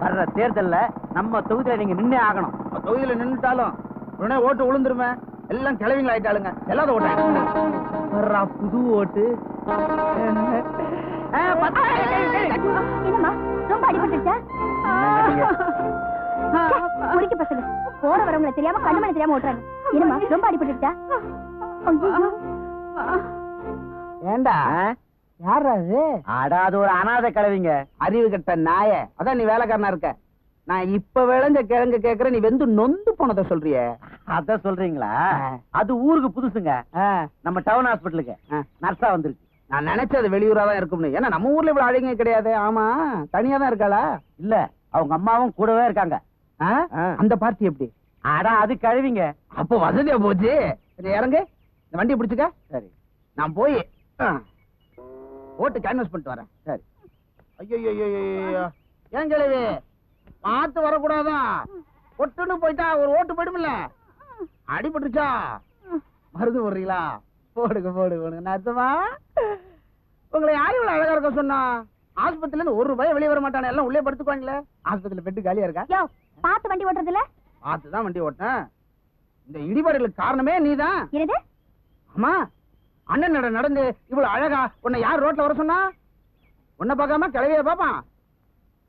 வர்ற தேர்தல்ல நம்ம தொகுதியில நீங்க நின்னே ஆகணும். தொகுதியில நின்னுட்டாலும் உடனே ஓட்டு விழுந்துருமே எல்லாம் கிளவிங்கள ஆயிட்டாளுங்க எல்லாத ஓட்டாங்க. வர்றா புது ஓட்டு. என்னம்மா? ரொம்ப அடிபட்டுச்சா குறிக்க பசங்க. போற வரவங்களை தெரியாம கண்ணு தெரியாம ஓட்டுறாங்க. என்னம்மா? ரொம்ப அடிபட்டுச்சா ஐயோ. ஏண்டா? யாரா அது? அடா அது ஒரு அனாதை கிழவிங்க. அறிவு கட்ட நாய. அதான் நீ வேலைக்காரனா இருக்க. நான் இப்ப விளைஞ்ச கிழங்கு கேக்குற நீ வெந்து நொந்து போனத சொல்றியே. அத சொல்றீங்களா. அது ஊருக்கு புதுசுங்க. நம்ம டவுன் ஹாஸ்பிட்டலுக்கு. நர்ஸா வந்திருக்கு. நான் நினைச்சது வெளியூரா தான் இருக்கும்னு. ஏன்னா நம்ம ஊர்ல இவ்வளவு அழகிங்க கிடையாது. ஆமா. தனியா தான் இருக்காளா? இல்ல அவங்க அம்மாவும் கூடவே இருக்காங்க. ஆ? ஆ. அந்த பார்ட்டி எப்படி? அடா அது கழுவிங்க. அப்போ வசதியா போச்சு. சரி இறங்கு. இந்த வண்டியை பிடிச்சுக்க. சரி. நான் போய் ஆ, ஓட்டு கேன்வஸ் பண்ணிட்டு வரேன். சரி. ஐயோ ஏன் கிழவி பார்த்து வரக்கூடாதான் ஒட்டுன்னு போயிட்டா ஒரு ஓட்டு போயிடுமில்ல அடிபட்டுச்சா மருந்து போடுறீங்களா? போடுங்க போடுங்க போடுங்க. நர்சமா உங்களை யாரும் இவ்வளவு அழகா இருக்க சொன்னா? ஆஸ்பத்திரில இருந்து ஒரு ரூபாய் வெளியே வர மாட்டானே? எல்லாம் உள்ளே படுத்துக்குவாங்களே. ஆஸ்பத்திரியில பெட்டு காலியா இருக்கா? பார்த்து வண்டி ஓட்டுறதுல பார்த்து தான் வண்டி ஓட்டினேன். இந்த இடிபாடுகளுக்கு காரணமே நீதான். என்னது? அம்மா அண்ணன் நட நடந்து இவ்வளவு அழகா உன்னை யார் ரோட்ல வர சொன்னா? உன்னை பார்க்காம கிளவிய பாப்பான்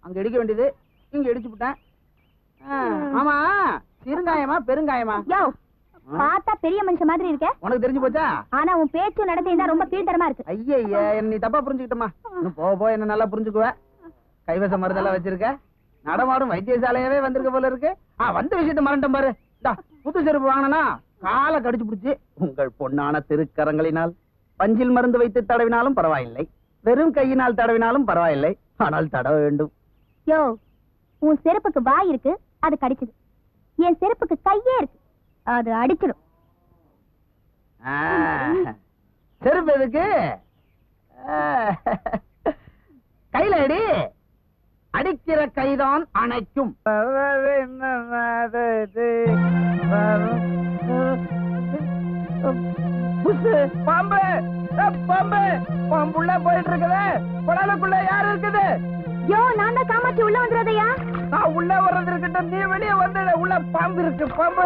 அங்க இடிக்க வேண்டியது. இங்க இடிச்சு விட்டேன். ஆமா சிறுங்காயமா பெருங்காயமா? யோ பார்த்தா பெரிய மனுஷன் மாதிரி இருக்க. உனக்கு தெரிஞ்சு போச்சா? ஆனா உன் பேச்சு நடத்தையும் ரொம்ப கீழ்த்தரமா இருக்கு. ஐயா என்ன நீ தப்பா புரிஞ்சுக்கிட்டமா இன்னும் போக போக என்ன நல்லா புரிஞ்சுக்குவ. கைவச மருந்தெல்லாம் வச்சிருக்க. நடமாடும் வைத்தியசாலையாவே வந்திருக்க போல இருக்கு. ஆ வந்த விஷயத்த மறந்துட்டேன் பாரு. புது செருப்பு வாங்கினா காலை கடிச்சு பிடிச்சு. உங்கள் பொன்னான திருக்கரங்களினால் பஞ்சில் மருந்து வைத்து தடவினாலும் பரவாயில்லை. வெறும் கையினால் தடவினாலும் பரவாயில்லை. ஆனால் தடவ வேண்டும். யோ உன் செருப்புக்கு வாய் இருக்கு அது கடிச்சது. என் செருப்புக்கு கையே இருக்கு அது அடிச்சிடும். செருப்பு எதுக்கு? கையில அடி. அடிக்கிற கைதான் அணைக்கும். பாம்பு பாம்பு பாம்புள்ள போயிட்டு இருக்குது குடலுக்குள்ள யாரு இருக்குது? யோ நான் தான் காமாட்சி உள்ள வந்துடாதயா? நான் உள்ள வர்றது இருக்கட்டும் நீ வெளியே வந்து உள்ள பாம்பு இருக்கு பாம்பு.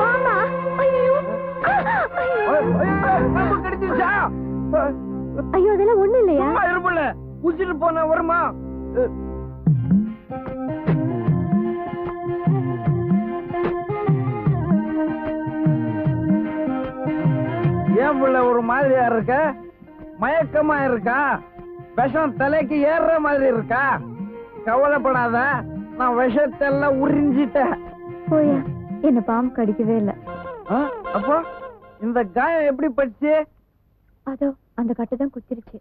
பாம்பா. ஐயோ பாம்பு கடிச்சிருச்சா? ஐயோ அதெல்லாம் ஒண்ணு இல்லையா? இருப்புல உசிட்டு போன வருமா? ஏன் புள்ள ஒரு மாதிரியா இருக்க? மயக்கமா இருக்கா? விஷம் தலைக்கு ஏறுற மாதிரி இருக்கா? கவலைப்படாத நான் விஷத்தெல்லாம் உறிஞ்சிட்டேன். போயா என்ன பாம்பு கடிக்கவே இல்ல. அப்போ இந்த காயம் எப்படி பட்டுச்சு? அதோ அந்த கட்டு தான் குத்திருச்சு.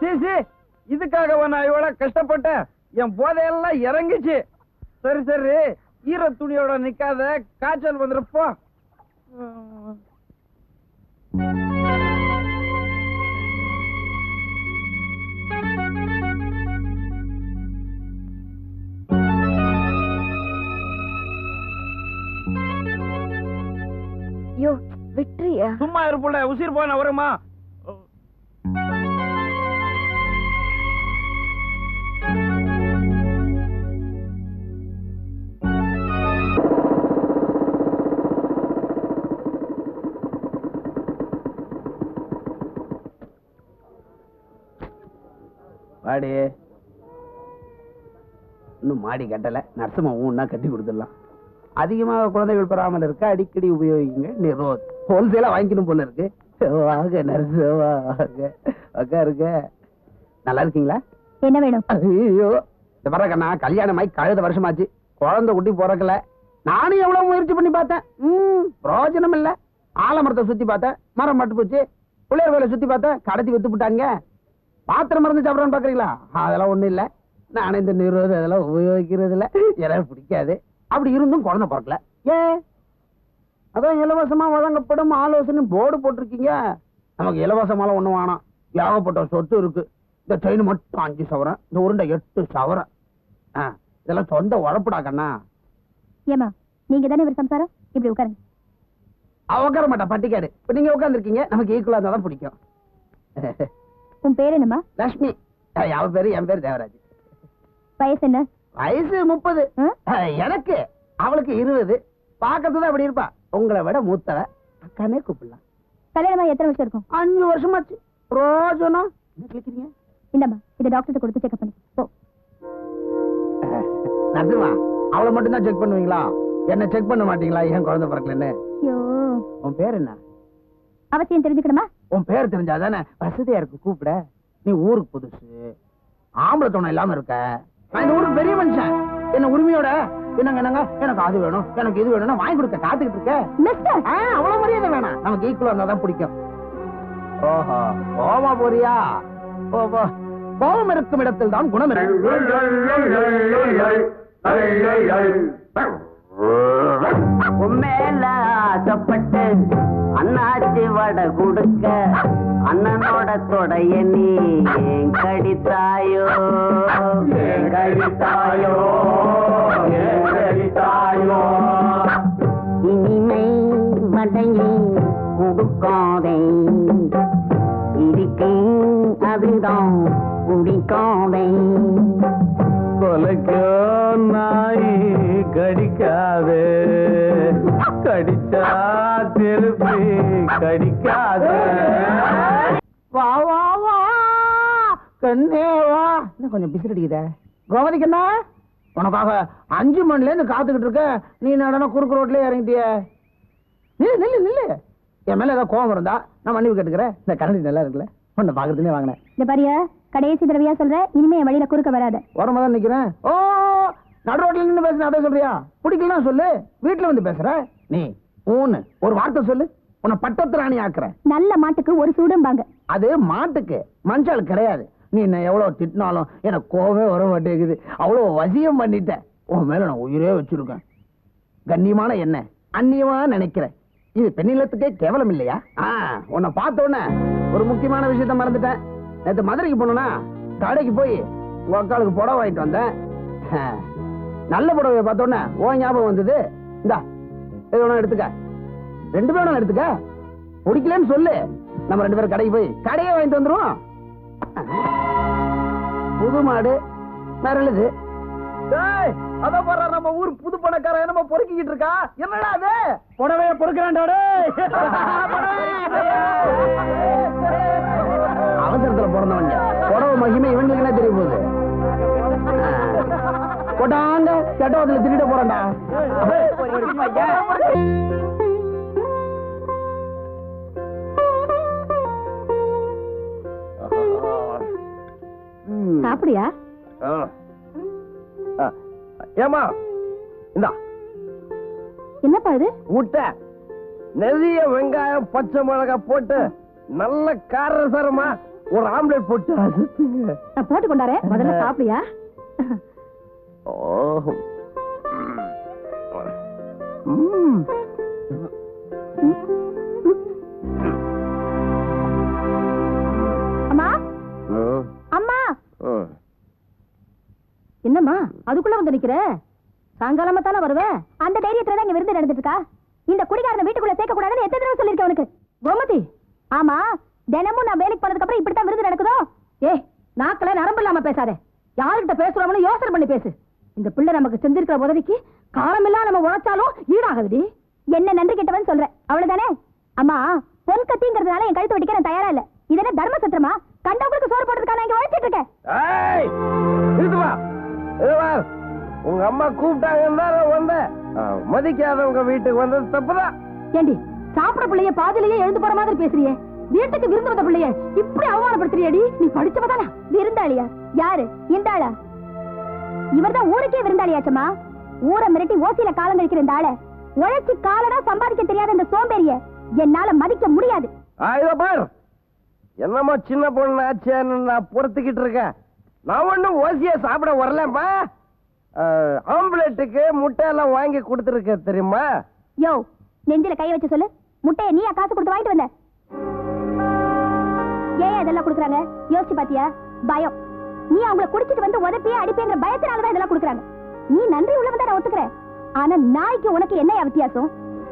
சீ இதுக்காக நான் இவ்வளவு கஷ்டப்பட்டேன்? என் போதையெல்லாம் இறங்கிச்சு. சரி சரி ஈர துணியோட நிக்காத காய்ச்சல் வந்துருப்போ யோ விட்டுறியா சும்மா இருப்புல உசிர் போன வருமா வாடி. இன்னும் மாடி கட்டல. நரசமா ஊன்னா கட்டி கொடுத்துடலாம். அதிகமாக குழந்தைகள் பெறாமல் இருக்க அடிக்கடி உபயோகிங்க. நிரோத். ஹோல்சேலா வாங்கிக்கணும் போல இருக்கு. வாங்க நர்ஸ் வாங்க. உட்காருங்க நல்லா இருக்கீங்களா? என்ன வேணும்? ஐயோ. இந்த வர கண்ணா கல்யாணம் ஆகி கழுத வருஷமாச்சு. குழந்தை குட்டி பிறக்கல. நானும் எவ்வளவு முயற்சி பண்ணி பார்த்தேன். ம், பிரயோஜனம் இல்ல ஆலமரத்தை சுத்தி பார்த்தேன். மரம் மட்டும் போச்சு. புளியர் வேலை சுத்தி பார்த்தேன். கடத்தி வித்து விட்டாங்க. பாத்திரம் மருந்து சாப்பிடறான்னு பாக்குறீங்களா? அதெல்லாம் ஒண்ணும் இல்ல. நானும் இந்த நிறுவது அதெல்லாம் உபயோகிக்கிறது இல்ல. எனக்கு பிடிக்காது. அப்படி இருந்தும் குழந்தை பிறக்கல. ஏன் அதான் இலவசமா வழங்கப்படும் ஆலோசனை போர்டு போட்டிருக்கீங்க. நமக்கு இலவசமாலாம் ஒண்ணும் வேணாம். ஏகப்பட்ட சொத்து இருக்கு. இந்த செயின் மட்டும் அஞ்சு சவரன் இந்த உருண்டை எட்டு சவரன் ஆ, இதெல்லாம் சொந்த உழப்புடா கண்ணா. ஏமா நீங்க தானே இவர் சம்சாரம்? இப்படி உட்காருங்க. அவ உட்கார மாட்டா. பட்டிக்காடு. இப்ப நீங்க உட்காந்துருக்கீங்க நமக்கு ஈக்குவலா இருந்தா தான் பிடிக்கும். உன் பேர் என்னம்மா? லட்சுமி அவ பேரு என் பேரு தேவராஜ். வயசு என்ன? வயசு முப்பது? எனக்கு அவளுக்கு இருபது. பார்க்கறது தான் அப்படி இருப்பா. உங்களை விட மூத்தவ அக்கானே கூப்பிடலாம். கல்யாணமா எத்தனை வருஷம் இருக்கும்? அஞ்சு வருஷமாச்சு. ரோஜனம் என்ன கிளிக்கிறீங்க இந்தம்மா இதை டாக்டர்கிட்ட கொடுத்து செக்அப் பண்ணி போ. நர்சுமா அவளை மட்டும் தான் செக் பண்ணுவீங்களா? என்ன செக் பண்ண மாட்டீங்களா? ஏன் குழந்தை பிறக்கலன்னு? உன் பேர் என்ன? அவசியம் தெரிஞ்சுக்கணுமா? உன் பேர் தெரிஞ்சாதானே வசதியா இருக்கு கூப்பிட. நீ ஊருக்கு புதுசு. ஆம்பளை துணை இல்லாம இருக்க. நான் இந்த ஊருக்கு பெரிய மனுஷன். என்ன உரிமையோட? என்னங்க என்னங்க? எனக்கு அது வேணும் எனக்கு இது வேணும்னா வாங்கி கொடுக்க காத்துக்கிட்டு இருக்க. மிஸ்டர்! ஆ, அவ்வளவு மரியாதை வேணாம். நமக்கு ஈக்குவலா இருந்தா தான் பிடிக்கும். ஓஹோ கோவமா போறியா? போ கோபம் இருக்கும் இடத்தில் தான் குணம் இருக்கும் உண்மையில ஆசைப்பட்டு அண்ணாச்சி வடை கொடுக்க அண்ணனோட தொடைய நீ ஏன் கடித்தாயோ? ஏன் கடித்தாயோ? ஏன் கடித்தாயோ? இனிமை வடையை கொடுக்காதே இருக்கும் அதுதான் குடிக்காதே. கொலைக்கோ நாய் கடிக்காது. கடிச்சா திருப்பி கடிக்காது. வா வா வா. கண்ணே வா. என்ன கொஞ்சம் பிசில் அடிக்குதே? கோமதி கண்ணா உனக்காக அஞ்சு மணில இருந்து காத்துக்கிட்டு இருக்க. நீ நடன குறுக்கு ரோட்லயே இறங்கிட்டிய? நில்லு நில்லு நில்லு. என் மேல ஏதாவது கோவம் இருந்தா நான் மன்னிப்பு கேட்டுக்கிறேன். இந்த கரண்டி நல்லா இருக்குல்ல. உன்னை பாக்குறதுனே வாங்கினேன். இந்த பாரியா கடைசி தடவையா சொல்றேன் இனிமே என் வழியில குறுக்க வராத. ஓரமா தான் நிக்கிறேன். ஓ நடு ரோட்ல நின்று பேசுன அதை சொல்றியா? பிடிக்கலாம் சொல்லு. வீட்டுல வந்து பேசுற. நீ ஊன்னு ஒரு வார்த்தை சொல்லு. உன்னை பட்டத்து ராணி ஆக்குறேன் நல்ல மாட்டுக்கு ஒரு சூடும்பாங்க. அது மாட்டுக்கு. மனுஷால் கிடையாது. நீ என்ன எவ்வளவு திட்டினாலும் எனக்கு கோவமே வர மாட்டேங்குது. அவ்வளவு வசியம் பண்ணிட்ட உன் மேல நான் உயிரே வச்சிருக்கேன். கண்ணியமான என்ன? அந்நியமா நினைக்கிறேன் இது பெண்ணிலத்துக்கே கேவலம் இல்லையா? உன்னை பார்த்த உடனே ஒரு முக்கியமான விஷயத்த மறந்துட்டேன். நேத்து மதுரைக்கு போனோம்னா கடைக்கு போய் உங்க அக்காளுக்கு புடவை வாங்கிட்டு வந்தேன். நல்ல புடவைய பார்த்த உடனே ஓ ஞாபகம் வந்தது. இந்தா வேணா எடுத்துக்க. ரெண்டு பேரும் எடுத்துக்க. பிடிக்கலன்னு சொல்லு. நம்ம ரெண்டு பேரும் கடைக்கு போய் கடையே வாங்கிட்டு வந்துருவோம். புது மாடு மிரளுது. அத போற நம்ம ஊர் புது பணக்காரன் நம்ம பொறுக்கிக்கிட்டு இருக்கா? என்னடா அது? புடவைய பொறுக்கிறான்டா அவசரத்துல பிறந்தவங்க. புடவை மகிமை இவங்களுக்கு என்ன தெரிய போகுது. கொட்டாங்க கெட்டவத்துல திருட போறேன்டா. சாப்பிடியா? ஏமா இந்தா. என்னப்பா இது? முட்டை. நிறைய வெங்காயம் பச்சை மிளகாய் போட்டு நல்ல காரசாரமா ஒரு ஆம்லெட் போட்டு போட்டு கொண்டாரே முதல்ல சாப்பிடியா? ஓ. அம்மா. அம்மா. என்னம்மா? அதுக்குள்ள வந்து நிக்கிற? சாயங்காலமா தானே வருவேன் அந்த தைரியத்துல தான் இங்க விருந்து நடந்துட்டு இருக்கா இந்த குடிகாரனை வீட்டுக்குள்ள சேர்க்க கூடாதுன்னு எத்தனை தடவை சொல்லிருக்கேன் உனக்கு? கோமதி ஆமா தினமும் நான் வேலைக்கு போனதுக்கு அப்புறம் இப்படித்தான் விருந்து நடக்குதோ? ஏ நாக்கள நரம்பு இல்லாம பேசாதே. யாருக்கிட்ட பேசுறோம்னு யோசனை பண்ணி பேசு. இந்த பிள்ளை நமக்கு செஞ்சிருக்கிற உதவிக்கு காலமெல்லாம் நம்ம உழைச்சாலும் ஈடாகுதுடி. என்ன நன்றி கிட்டவன் சொல்றேன் அவ்வளவுதானே? அம்மா பொன் கத்திங்கிறதுனால என் கழுத்து வெட்டிக்க நான் தயாரா இல்ல. இது என்ன தர்ம சத்திரமா? கண்டவங்களுக்கு சோறு போடுறதுக்காக நான் இங்க உழைச்சிட்டு இருக்கேன் உங்க அம்மா கூப்பிட்டாங்கன்னு வந்தேன். மதிக்காதவங்க வீட்டுக்கு வந்தது தப்புதான். ஏண்டி சாப்பிட பிள்ளைய பாதிலேயே எழுந்து போற மாதிரி பேசுறியே. வீட்டுக்கு விருந்து வந்த பிள்ளைய இப்படி அவமானப்படுத்துறியடி? நீ படிச்சவதானா? விருந்தாளியா? யாரு? இந்த ஆளா இவர்தான் ஊருக்கே விருந்தாளியாச்சம்மா. ஊரை மிரட்டி ஓசியில காலம் கழிக்கிற இந்த ஆள உழைச்சி காலடா சம்பாதிக்க தெரியாத இந்த சோம்பேறிய என்னால மதிக்க முடியாது. என்னமோ சின்ன பொண்ணு ஆச்சேன்னு நான் பொறுத்துக்கிட்டு இருக்கேன். நான் ஒண்ணும் ஓசியா சாப்பிட வரலப்பா. ஆம்லெட்டுக்கு முட்டை எல்லாம் வாங்கி கொடுத்துருக்க தெரியுமா? யோ நெஞ்சில கை வச்சு சொல்லு. முட்டைய நீயா காசு கொடுத்து வாங்கிட்டு வந்த? ஏன் இதெல்லாம் கொடுக்குறாங்க? யோசிச்சு பாத்தியா? பயம். நீ அவங்கள குடிச்சிட்டு வந்து உதப்பியே அடிப்பேங்கிற பயத்தினாலதான் இதெல்லாம் கொடுக்குறாங்க. நீ நன்றி உள்ளவன் தான் ஒத்துக்கிறேன் ஆனா நாய்க்கு உனக்கு என்ன வித்தியாசம்?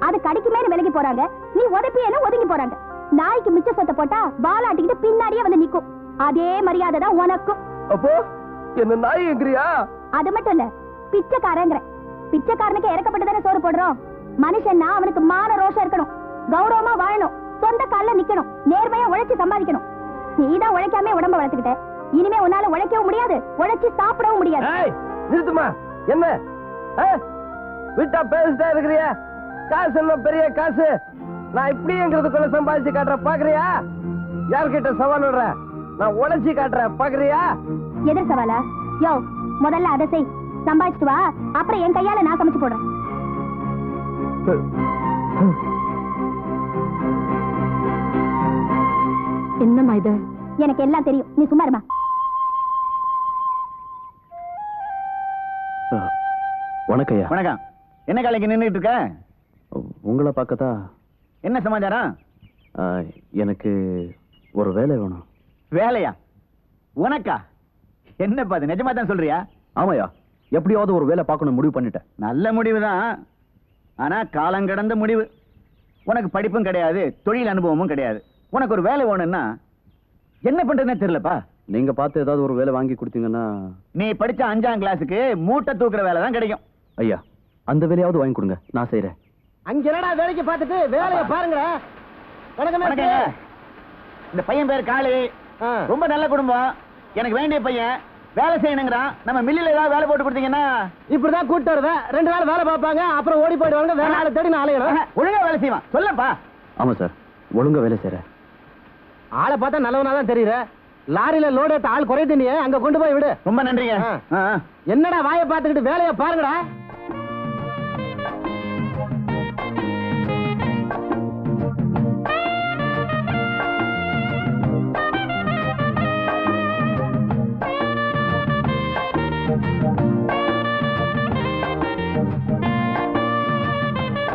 அது கடிக்கு மேல விலகி போறாங்க நீ உதப்பியேன்னு ஒதுங்கி போறாங்க. நாய்க்கு மிச்ச சொத்தை போட்டா பாலாட்டிக்கிட்டு பின்னாடியே வந்து நிக்கும். அதே மரியாதை தான் உனக்கும். அப்போ என்ன நாய்ங்கிறியா அது மட்டும் இல்ல பிச்சைக்காரங்கிற. பிச்சைக்காரனுக்கு இறக்கப்பட்டு தானே சோறு போடுறோம். மனுஷன்னா அவனுக்கு மான ரோஷம் இருக்கணும். கௌரவமா வாழணும். சொந்த கால்ல நிக்கணும். நேர்மையா உழைச்சு சம்பாதிக்கணும். நீதான் உழைக்காம உடம்ப வளர்த்துக்கிட்ட. இனிமே உன்னால உழைக்கவும் முடியாது உழைச்சு சாப்பிடவும் முடியாது. நிறுத்துமா என்ன? விட்டா பேசிட்டா இருக்கிறியா? காசு என்ன பெரிய காசு. நான் இப்படிங்கிறதுக்குள்ள சம்பாதிச்சு காட்டுறேன் பாக்குறியா? யார்கிட்ட சவால் விடுற? நான் உழைச்சி காட்டுறேன் பாக்குறியா? எதிர் சவாலா? யோ முதல்ல அதை செய். சம்பாதிச்சுட்டு வா. அப்புறம் என் கையால நான் சமைச்சு போடுறேன். என்னம்மா இது? எனக்கு எல்லாம் தெரியும். நீ சும்மா இருமா. வணக்கம் ஐயா வணக்கம். என்ன காலைக்கு நின்றுட்டு இருக்க உங்களை பார்க்கத்தா? என்ன சமாச்சாரம்? எனக்கு ஒரு வேலை வேணும். வேலையா? உனக்கா? என்னப்பா அது நிஜமா தான் சொல்றியா? ஆமாயா எப்படியாவது ஒரு வேலை பார்க்கணும் முடிவு பண்ணிட்டேன். நல்ல முடிவு தான் ஆனா காலம் கடந்த முடிவு. உனக்கு படிப்பும் கிடையாது தொழில் அனுபவமும் கிடையாது. உனக்கு ஒரு வேலை வேணும்னா என்ன பண்றதுன்னே தெரியலப்பா. நீங்க பார்த்து ஏதாவது ஒரு வேலை வாங்கி கொடுத்தீங்கன்னா நீ படிச்ச அஞ்சாம் கிளாஸுக்கு மூட்டை தூக்குற வேலை தான் கிடைக்கும். ஐயா அந்த வேலையாவது வாங்கி கொடுங்க. நான் செய்றேன். அங்க என்னடா வேலைக்கு பார்த்துட்டு வேலையை பாருங்க வணக்கங்க. இந்த பையன் பேர் காளி. ரொம்ப நல்ல குடும்பம். எனக்கு வேண்டிய பையன். வேலை செய்யணுங்கிறான். நம்ம மில்லில் ஏதாவது வேலை போட்டு கொடுத்தீங்கன்னா. இப்படிதான் கூட்டு வருவேன். ரெண்டு நாள் வேலை பார்ப்பாங்க. அப்புறம் ஓடி போயிடுவாங்க வேற ஆளை தேடி நான் அலையணும் ஒழுங்கா வேலை செய்வான். சொல்லப்பா. ஆமா சார். ஒழுங்கா வேலை செய்றேன். ஆளை பார்த்தா நல்லவனா தான் தெரியுற. லாரியில லோடு ஏத்த ஆள் குறையுது நீ அங்க கொண்டு போய் விடு. ரொம்ப நன்றிங்க. ஆ. ஆ, ஆ. என்னடா வாயை பார்த்துக்கிட்டு வேலையை பாருங்கடா.